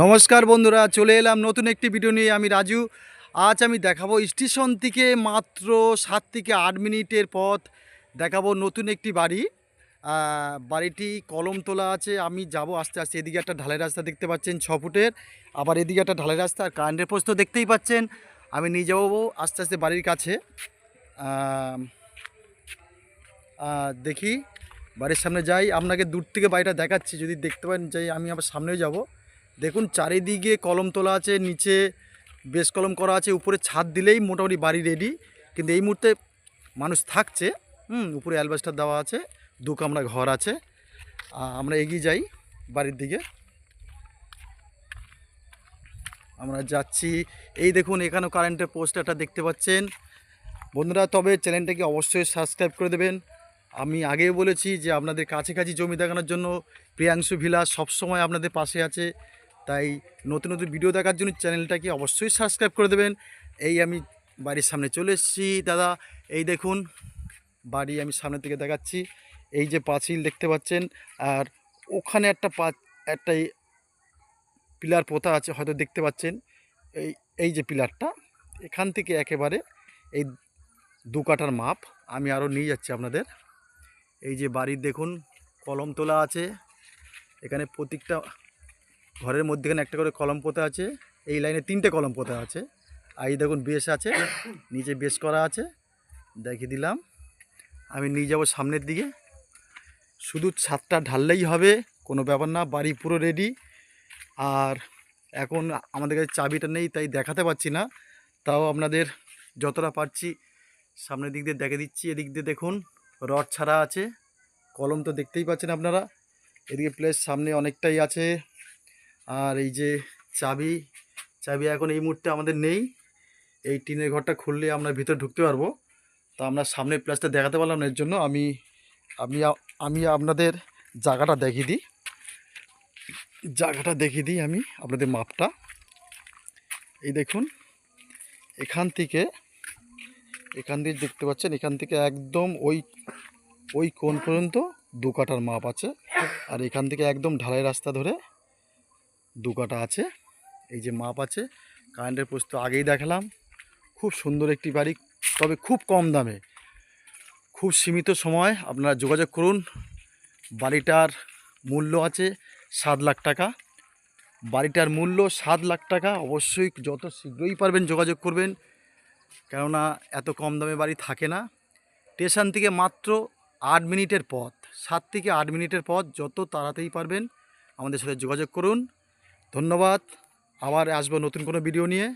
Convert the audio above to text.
নমস্কার বন্ধুরা, চলে এলাম নতুন একটি ভিডিও নিয়ে আমি রাজু। আজ আমি দেখাবো স্টেশন থেকে মাত্র সাত থেকে আট মিনিটের পথ, দেখাবো নতুন একটি বাড়ি। বাড়িটি কলম তোলা আছে, আমি যাব আস্তে আস্তে, এদিকে একটা ঢালাই রাস্তা দেখতে পাচ্ছেন ছ ফুটের, আবার এদিকে একটা ঢালাই রাস্তা, আর কারেন্টের পোস্ট তো দেখতেই পাচ্ছেন। আমি নিয়ে যাব আস্তে আস্তে বাড়ির কাছে। দেখি, বাড়ির সামনে যাই, আপনাকে দূর থেকে বাড়িটা দেখাচ্ছি, যদি দেখতে পান যাই, আমি আবার সামনেও যাব। দেখুন, চারিদিকে কলম তোলা আছে, নিচে বেশ কলম করা আছে, উপরে ছাদ দিলেই মোটামুটি বাড়ি রেডি কিন্তু এই মুহূর্তে মানুষ থাকছে, হুম, উপরে অ্যালবাস্টার দেওয়া আছে, দু কামরা ঘর আছে। আমরা এগিয়ে যাই বাড়ির দিকে। আমরা যাচ্ছি, এই দেখুন, এখানেও কারেন্টের পোস্টারটা দেখতে পাচ্ছেন। বন্ধুরা, তবে চ্যানেলটাকে অবশ্যই সাবস্ক্রাইব করে দেবেন। আমি আগেও বলেছি যে, আপনাদের কাছাকাছি জমি দেখানোর জন্য প্রিয়াংশু ভিলা সবসময় আপনাদের পাশে আছে। তাই নতুন নতুন ভিডিও দেখার জন্য চ্যানেলটাকে অবশ্যই সাবস্ক্রাইব করে দেবেন। এই আমি বাড়ির সামনে চলে এসেছি, দাদা। এই দেখুন, বাড়ি আমি সামনে থেকে দেখাচ্ছি। এই যে পাঁচিল দেখতে পাচ্ছেন, আর ওখানে একটা পা একটা পিলার পোতা আছে, হয়তো দেখতে পাচ্ছেন। এই এই যে পিলারটা, এখান থেকে একেবারে এই দু কাঠার মাপ আমি আরও নিয়ে যাচ্ছি আপনাদের। এই যে বাড়ির দেখুন, কলম তোলা আছে। এখানে প্রত্যেকটা ঘরের মধ্যেখানে একটা করে কলম পোতা আছে, এই লাইনে তিনটে কলম পোতা আছে। আর এই দেখুন বেশ আছে, নিচে বেশ করা আছে, দেখিয়ে দিলাম। আমি নিয়ে যাব সামনের দিকে। শুধু ছাদটা ঢাললেই হবে, কোনো ব্যাপার না, বাড়ি পুরো রেডি আর এখন আমাদের কাছে চাবিটা নেই, তাই দেখাতে পারছি না। তাও আপনাদের যতটা পারছি, সামনের দিক দিয়ে দেখে দিচ্ছি। এদিক দিয়ে দেখুন, রড ছাড়া আছে। কলম তো দেখতেই পাচ্ছেন আপনারা। এদিকে প্লেস সামনে অনেকটাই আছে। আর এই যে চাবি চাবি এখন এই মুহূর্তে আমাদের নেই। এই টিনের ঘরটা খুললে আমরা ভিতরে ঢুকতে পারব। তো আমরা সামনের প্লেসটা দেখাতে পারলাম না, এর জন্য আমি আমি আমি আপনাদের জায়গাটা দেখিয়ে দিই। জায়গাটা দেখিয়ে দিই আমি আপনাদের মাপটা। এই দেখুন, এখান থেকে, এখান দিয়ে দেখতে পাচ্ছেন, এখান থেকে একদম ওই ওই কোণ পর্যন্ত দু কাটার মাপ আছে। আর এখান থেকে একদম ঢালাই রাস্তা ধরে দু কাটা আছে, এই যে মাপ আছে কারেন্টের পোস্ট তো আগেই দেখালাম, খুব সুন্দর একটি বাড়ি, তবে খুব কম দামে। খুব সীমিত সময়, আপনারা যোগাযোগ করুন, বাড়িটার মূল্য আছে সাত লাখ টাকা। বাড়িটার মূল্য সাত লাখ টাকা, অবশ্যই যত শীঘ্রই পারবেন যোগাযোগ করবেন, কেননা এত কম দামে বাড়ি থাকে না। স্টেশন থেকে মাত্র আট মিনিটের পথ, সাত থেকে আট মিনিটের পথ, যত তাড়াতাড়ি পারবেন আমাদের সাথে যোগাযোগ করুন। ধন্যবাদ। আবার আসব নতুন কোনো ভিডিও নিয়ে।